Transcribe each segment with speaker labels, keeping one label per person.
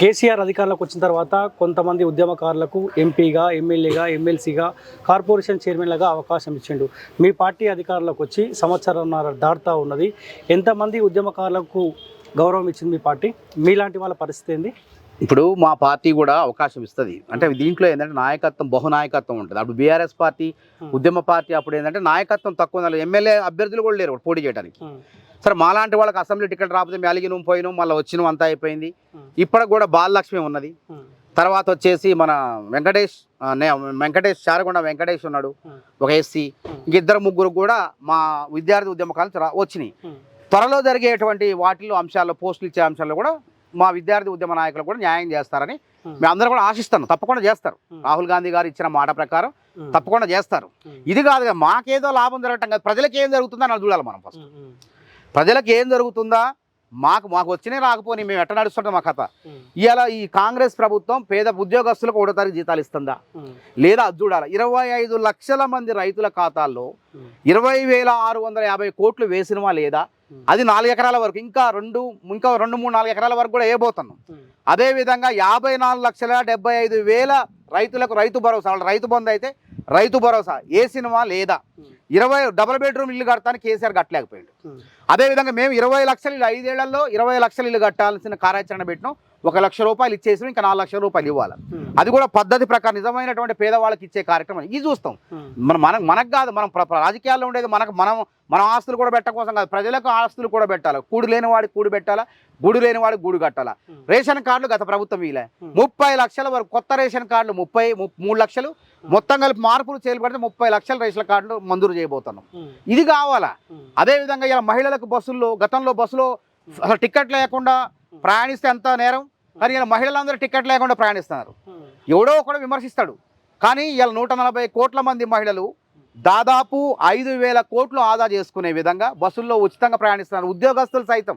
Speaker 1: కేసీఆర్ అధికారంలోకి వచ్చిన తర్వాత కొంతమంది ఉద్యమకారులకు ఎంపీగా ఎమ్మెల్యేగా ఎమ్మెల్సీగా కార్పొరేషన్ చైర్మన్లుగా అవకాశం ఇచ్చిండు. మీ పార్టీ అధికారంలోకి వచ్చి సంవత్సరంన్నర దాటుతా ఉన్నది. ఎంతమంది ఉద్యమకారులకు గౌరవం ఇచ్చింది మీ పార్టీ? మీలాంటి వాళ్ళ పరిస్థితి ఏంది?
Speaker 2: ఇప్పుడు మా పార్టీ కూడా అవకాశం ఇస్తుంది. అంటే దీంట్లో ఏంటంటే నాయకత్వం బహునాయకత్వం ఉంటుంది. అప్పుడు బీఆర్ఎస్ పార్టీ ఉద్యమ పార్టీ అప్పుడు ఏంటంటే నాయకత్వం తక్కువ ఎమ్మెల్యే అభ్యర్థులు కూడా లేరు పోటీ చేయడానికి సరే మాలాంటి వాళ్ళకి అసెంబ్లీ టికెట్ రాకపోతే మెలిగినం పోయినాం మళ్ళీ వచ్చినాం అంతా అయిపోయింది. ఇప్పటికి కూడా బాలలక్ష్మి ఉన్నది. తర్వాత వచ్చేసి మన వెంకటేష్ వెంకటేష్ చారకొండ వెంకటేష్ ఉన్నాడు ఒక ఎస్సీ. ఇద్దరు ముగ్గురు కూడా మా విద్యార్థి ఉద్యమకాలు వచ్చినాయి. త్వరలో జరిగేటువంటి వాటిల్లో అంశాల్లో పోస్టులు ఇచ్చే అంశాల్లో కూడా మా విద్యార్థి ఉద్యమ నాయకులు కూడా న్యాయం చేస్తారని మేము అందరం కూడా ఆశిస్తాను. తప్పకుండా చేస్తారు. రాహుల్ గాంధీ గారు ఇచ్చిన మాట ప్రకారం తప్పకుండా చేస్తారు. ఇది కాదు కదా, మాకేదో లాభం జరగటం కాదు. ప్రజలకు ఏం జరుగుతుందో అని చూడాలి మనం ఫస్ట్ ప్రజలకు ఏం జరుగుతుందా? మాకు మాకు వచ్చినే రాకపోని మేము ఎట్ట నడుస్తుంటాం మా కథ? ఇవాళ ఈ కాంగ్రెస్ ప్రభుత్వం పేద ఉద్యోగస్తులకు ఒకటో తారీఖు జీతాలు ఇస్తుందా? లేదా అది చూడాలి? ఇరవై ఐదు లక్షల మంది రైతుల ఖాతాల్లో ఇరవై వేల ఆరు వందల యాభై కోట్లు వేసినవా లేదా? అది నాలుగు ఎకరాల వరకు ఇంకా రెండు ఇంకా రెండు మూడు నాలుగు ఎకరాల వరకు కూడా వేయబోతున్నాం. అదేవిధంగా యాభై నాలుగు లక్షల డెబ్బై ఐదు వేల రైతులకు రైతు భరోసా వాళ్ళ రైతు బంధు అయితే రైతు భరోసా ఏ సినిమా లేదా ఇరవై డబుల్ బెడ్రూమ్ ఇల్లు కడతానికి కేసీఆర్ కట్టలేకపోయాడు. అదేవిధంగా మేము ఇరవై లక్షలు ఇల్లు ఐదేళ్ళలో ఇరవై లక్షలు ఇల్లు కట్టాల్సిన కార్యాచరణ పెట్టినాం. ఒక లక్ష రూపాయలు ఇచ్చేసి ఇంకా నాలుగు లక్షల రూపాయలు ఇవ్వాలి. అది కూడా పద్ధతి ప్రకారం నిజమైనటువంటి పేదవాళ్ళకి ఇచ్చే కార్యక్రమం. ఇది చూస్తాం. మన మనకు మనకు కాదు మనం రాజకీయాల్లో ఉండేది మనకు మనం మనం ఆస్తులు కూడా పెట్ట కోసం కాదు. ప్రజలకు ఆస్తులు కూడా పెట్టాలి. కూడు లేని వాడికి కూడు పెట్టాలా? గుడి లేని వాడికి గూడు కట్టాలా? రేషన్ కార్డులు గత ప్రభుత్వం వీలే. ముప్పై లక్షల వరకు కొత్త రేషన్ కార్డులు ముప్పై మూడు లక్షలు. మొత్తం కలిపి మార్పులు చేయబడితే ముప్పై లక్షల రేషన్ కార్డులు మంజూరు చేయబోతున్నాం. ఇది కావాలా? అదేవిధంగా ఇలా మహిళలకు బస్సుల్లో గతంలో బస్సులో అసలు టికెట్ లేకుండా ప్రయాణిస్తే ఎంత నేరం? కానీ ఇలా మహిళలందరూ టికెట్ లేకుండా ప్రయాణిస్తున్నారు. ఎవడో ఒకడు విమర్శిస్తాడు. కానీ ఇలా నూట నలభై కోట్ల మంది మహిళలు దాదాపు ఐదు వేల కోట్లు ఆదా చేసుకునే విధంగా బస్సుల్లో ఉచితంగా ప్రయాణిస్తున్నారు. ఉద్యోగస్తులు సైతం.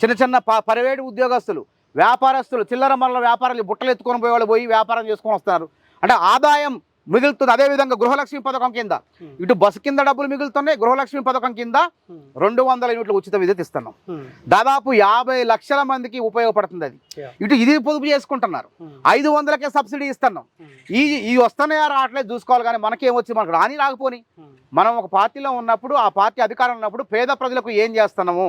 Speaker 2: చిన్న చిన్న ప ప్రైవేటు ఉద్యోగస్తులు వ్యాపారస్తులు చిల్లర మరల వ్యాపారాలు బుట్టలు ఎత్తుకొని పోయేవాళ్ళు పోయి వ్యాపారం చేసుకొని వస్తున్నారు. అంటే ఆదాయం మిగులుతుంది. అదేవిధంగా గృహలక్ష్మి పథకం కింద. ఇటు బస్సు కింద డబ్బులు మిగులుతున్నాయి. గృహలక్ష్మి పథకం కింద రెండు వందల యూనిట్ల ఉచిత విద్యుత్ ఇస్తున్నాం. దాదాపు యాభై లక్షల మందికి ఉపయోగపడుతుంది అది. ఇటు ఇది పొదుపు చేసుకుంటున్నారు. ఐదు వందలకే సబ్సిడీ ఇస్తున్నాం. ఈ ఈ వస్తున్నాయా రావట్లేదు చూసుకోవాలి కానీ మనకేమొచ్చి మనకు రాని రాకపోని. మనం ఒక పార్టీలో ఉన్నప్పుడు ఆ పార్టీ అధికారంలో ఉన్నప్పుడు పేద ప్రజలకు ఏం చేస్తున్నాము?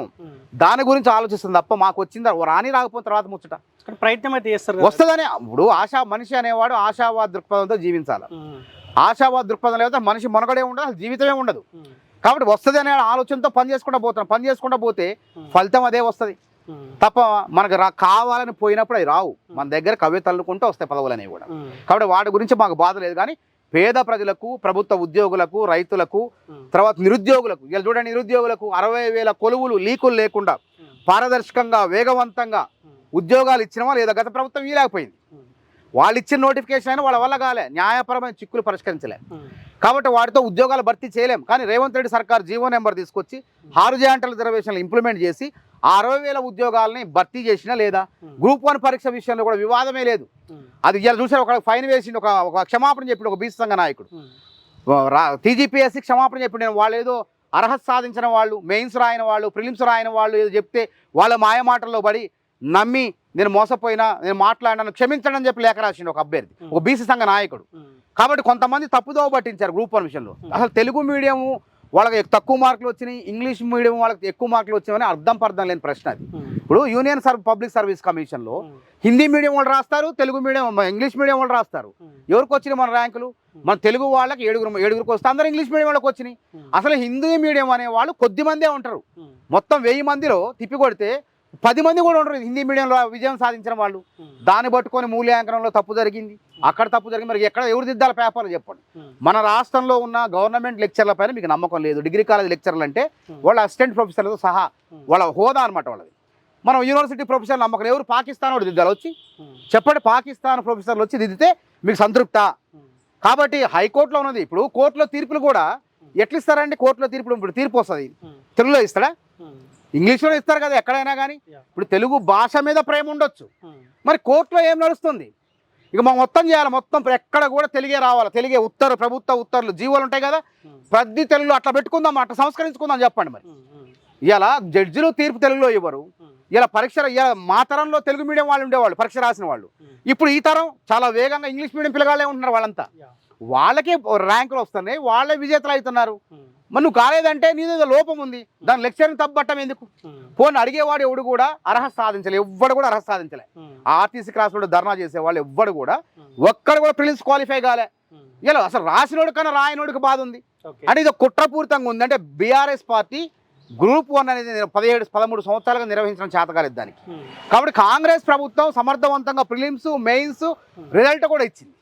Speaker 2: దాని గురించి ఆలోచిస్తుంది తప్ప మాకు వచ్చిందా? రాని రాకపోయిన తర్వాత ముచ్చట.
Speaker 1: ప్రయత్నం అయితే చేస్తారు.
Speaker 2: వస్తుందని ఇప్పుడు ఆశా మనిషి అనేవాడు ఆశావాద దృక్పథంతో జీవించాలి. ఆశావాద దృక్పథం లేకపోతే మనిషి మనగడే ఉండదు అసలు జీవితమే ఉండదు. కాబట్టి వస్తుంది అనే ఆలోచనతో పని చేసుకుంటూ పోతున్నాం. పని చేసుకుంటా పోతే ఫలితం అదే వస్తుంది. తప్ప మనకు రా కావాలని పోయినప్పుడు అవి రావు. మన దగ్గర కవి తల్లుకుంటూ వస్తాయి పదవులు అనేవి కూడా. కాబట్టి వాటి గురించి మాకు బాధ లేదు. కానీ పేద ప్రజలకు ప్రభుత్వ ఉద్యోగులకు రైతులకు తర్వాత నిరుద్యోగులకు ఇలా చూడండి నిరుద్యోగులకు అరవై వేల కొలువులు లీకులు లేకుండా పారదర్శకంగా వేగవంతంగా ఉద్యోగాలు ఇచ్చినవా లేదా గత ప్రభుత్వం ఇవ్వలేకపోయింది వాళ్ళు ఇచ్చిన నోటిఫికేషన్ అయినా వాళ్ళ వల్ల కాలే. న్యాయపరమైన చిక్కులు పరిష్కరించలే.
Speaker 1: ఉమ్,
Speaker 2: కాబట్టి వాటితో ఉద్యోగాలు భర్తీ చేయలేం. కానీ రేవంత్ రెడ్డి సర్కార్ జీవో నెంబర్ తీసుకొచ్చి హారిజాంటల్ రిజర్వేషన్లు ఇంప్లిమెంట్ చేసి ఆ అరవై వేల ఉద్యోగాలని భర్తీ చేసినా లేదా గ్రూప్ వన్ పరీక్ష విషయంలో కూడా వివాదమే లేదు. అది ఇలా చూసారు? ఒక ఫైన్ వేసిండు ఒక ఒక క్షమాపణ చెప్పిడు ఒక బీసీ సంఘ నాయకుడు. టీజీపీఎస్సీ క్షమాపణ చెప్పిన నేను. వాళ్ళు ఏదో అర్హత సాధించిన వాళ్ళు మెయిన్స్ రాయని వాళ్ళు ప్రిలిమ్స్ రాయని వాళ్ళు ఏదో చెప్తే వాళ్ళ మాయమాటల్లో పడి నమ్మి నేను మోసపోయినా నేను మాట్లాడినాను క్షమించండి అని చెప్పి లేఖ రాసిండు ఒక అభ్యర్థి ఒక బీసీ సంఘ నాయకుడు. కాబట్టి కొంతమంది తప్పుదోవ పట్టించారు గ్రూప్ వన్ విషయంలో. అసలు తెలుగు మీడియం వాళ్ళకి తక్కువ మార్కులు వచ్చినాయి ఇంగ్లీష్ మీడియం వాళ్ళకి ఎక్కువ మార్కులు వచ్చాయని అర్థం పర్థం లేని ప్రశ్న అది. ఇప్పుడు యూనియన్ సర్వ్ పబ్లిక్ సర్వీస్ కమిషన్లో హిందీ మీడియం వాళ్ళు రాస్తారు తెలుగు మీడియం ఇంగ్లీష్ మీడియం వాళ్ళు రాస్తారు. ఎవరికి వచ్చినాయి మన ర్యాంకులు? మన తెలుగు వాళ్ళకి ఏడుగురు ఏడుగురికి వస్తే అందరూ ఇంగ్లీష్ మీడియం వాళ్ళకి వచ్చినాయి. అసలు హిందీ మీడియం అనే వాళ్ళు కొద్ది మందే ఉంటారు. మొత్తం వెయ్యి మందిలో తిప్పి కొడితే పది మంది కూడా ఉంటారు హిందీ మీడియంలో విజయం సాధించిన వాళ్ళు. దాన్ని పట్టుకొని మూల్యాంకనంలో తప్పు జరిగింది. అక్కడ తప్పు జరిగింది. మరి ఎక్కడ ఎవరు దిద్దాల పేపర్లు చెప్పండి. మన రాష్ట్రంలో ఉన్న గవర్నమెంట్ లెక్చర్ల పైన మీకు నమ్మకం లేదు. డిగ్రీ కాలేజ్ లెక్చర్లు అంటే. వాళ్ళ అసిస్టెంట్ ప్రొఫెసర్లతో సహా. వాళ్ళ హోదా అనమాట వాళ్ళది. మనం యూనివర్సిటీ ప్రొఫెసర్ నమ్మకం ఎవరు పాకిస్తాన్ వాడు దిద్దాలి వచ్చి. చెప్పండి పాకిస్తాన్ ప్రొఫెసర్లు వచ్చి దిద్దితే మీకు సంతృప్త. కాబట్టి హైకోర్టులో ఉన్నది. ఇప్పుడు కోర్టులో తీర్పులు కూడా ఎట్లా ఇస్తారండి కోర్టులో తీర్పులు ఇప్పుడు తీర్పు వస్తుంది. తెలుగులో ఇస్తాడా? ఇంగ్లీష్లో ఇస్తారు కదా ఎక్కడైనా కానీ. ఇప్పుడు తెలుగు భాష మీద ప్రేమ ఉండొచ్చు.
Speaker 1: ఉమ్,
Speaker 2: మరి కోర్టులో ఏం నడుస్తుంది? ఇక మనం మొత్తం చేయాలి. మొత్తం ఎక్కడ కూడా తెలుగే రావాలి. తెలుగే ఉత్తరు ప్రభుత్వ ఉత్తర్వులు జీవోలు ఉంటాయి కదా.
Speaker 1: ఉమ్,
Speaker 2: ప్రతి తెలుగులో అట్లా పెట్టుకుందాం అట్లా సంస్కరించుకుందాం చెప్పండి మరి.
Speaker 1: ఉమ్,
Speaker 2: ఇలా జడ్జిలు తీర్పు తెలుగులో ఇవ్వరు. ఇలా పరీక్ష ఇలా మా తరంలో తెలుగు మీడియం వాళ్ళు ఉండేవాళ్ళు పరీక్ష రాసిన వాళ్ళు. ఇప్పుడు ఈ తరం చాలా వేగంగా ఇంగ్లీష్ మీడియం పిల్లగాళ్ళే ఉంటున్నారు వాళ్ళంతా. వాళ్ళకే ర్యాంకులు వస్తున్నాయి వాళ్ళే విజేతలు అవుతున్నారు. మరి నువ్వు కాలేదంటే నీదేదో లోపం ఉంది. దాని లెక్చర్ని తప్పట్టం ఎందుకు? పోనీ అడిగేవాడు ఎవడు కూడా అర్హత సాధించలే ఎవ్వడు కూడా అర్హత సాధించలే. ఆర్టీసీ క్లాసులో ధర్నా చేసేవాళ్ళు ఎవ్వడు కూడా ఒక్కడు కూడా ప్రిలిమ్స్ క్వాలిఫై కాలే. ఇలా అసలు రాసినోడు కన్నా రాయనోడికి బాధ ఉంది. అంటే ఇది కుట్రపూరితంగా ఉంది. అంటే బీఆర్ఎస్ పార్టీ గ్రూప్ వన్ అనేది పదిహేడు పదమూడు సంవత్సరాలుగా నిర్వహించడం చేతకాలేదు దానికి. కాబట్టి కాంగ్రెస్ ప్రభుత్వం సమర్థవంతంగా ప్రిలిమ్స్ మెయిన్స్ రిజల్ట్ కూడా ఇచ్చింది.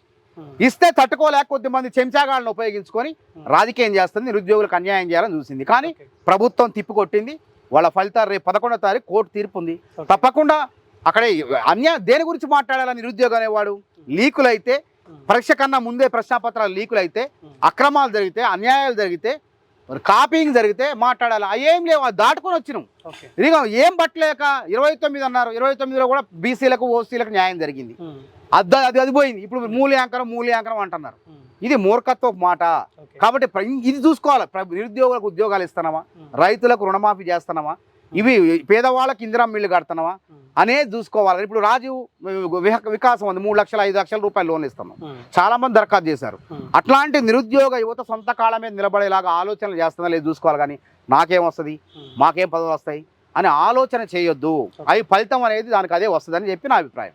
Speaker 2: ఇస్తే తట్టుకోలేక కొద్దిమంది చెంచాగాళ్ళను ఉపయోగించుకొని రాజకీయం చేస్తుంది నిరుద్యోగులకు అన్యాయం చేయాలని చూసింది. కానీ ప్రభుత్వం తిప్పికొట్టింది వాళ్ళ ఫలితాలు రేపు పదకొండో తారీఖు కోర్టు తీర్పు ఉంది. తప్పకుండా అక్కడే అన్య దేని గురించి మాట్లాడాలని నిరుద్యోగం అనేవాడు? లీకులు అయితే పరీక్ష కన్నా ముందే ప్రశ్నాపత్రాలు లీకులు అయితే అక్రమాలు జరిగితే అన్యాయాలు జరిగితే మరి కాపీయింగ్ జరిగితే మాట్లాడాలి? అవి ఏం లేవు అది దాటుకొని వచ్చినాం. ఇదిగో ఏం పట్టలేక ఇరవై తొమ్మిది అన్నారు. ఇరవై తొమ్మిదిలో కూడా బీసీలకు ఓసీలకు న్యాయం జరిగింది. అది అది అది పోయింది. ఇప్పుడు మూల్యాంకనం మూల్యాంకనం అంటున్నారు. ఇది మూర్ఖత్వపు మాట. కాబట్టి ఇది చూసుకోవాలి. నిరుద్యోగులకు ఉద్యోగాలు ఇస్తున్నామా? రైతులకు రుణమాఫీ చేస్తున్నామా? ఇవి పేదవాళ్ళకి ఇందిరా మిల్లు కడుతున్నామా? అనేది చూసుకోవాలి. ఇప్పుడు రాజీవ్ విహ- వికాసం ఉంది. మూడు లక్షల ఐదు లక్షల రూపాయలు లోన్ ఇస్తున్నాం. చాలా మంది దరఖాస్తు చేశారు. అట్లాంటి నిరుద్యోగ యువత సొంత కాళ్ళ మీద నిలబడేలాగా ఆలోచనలు చేస్తుందా లేదు చూసుకోవాలి కానీ నాకేం వస్తుంది? మాకేం పదవులు వస్తాయి? అని ఆలోచన చేయొద్దు. అవి ఫలితం అనేది దానికి అదే వస్తుందని చెప్పి నా అభిప్రాయం.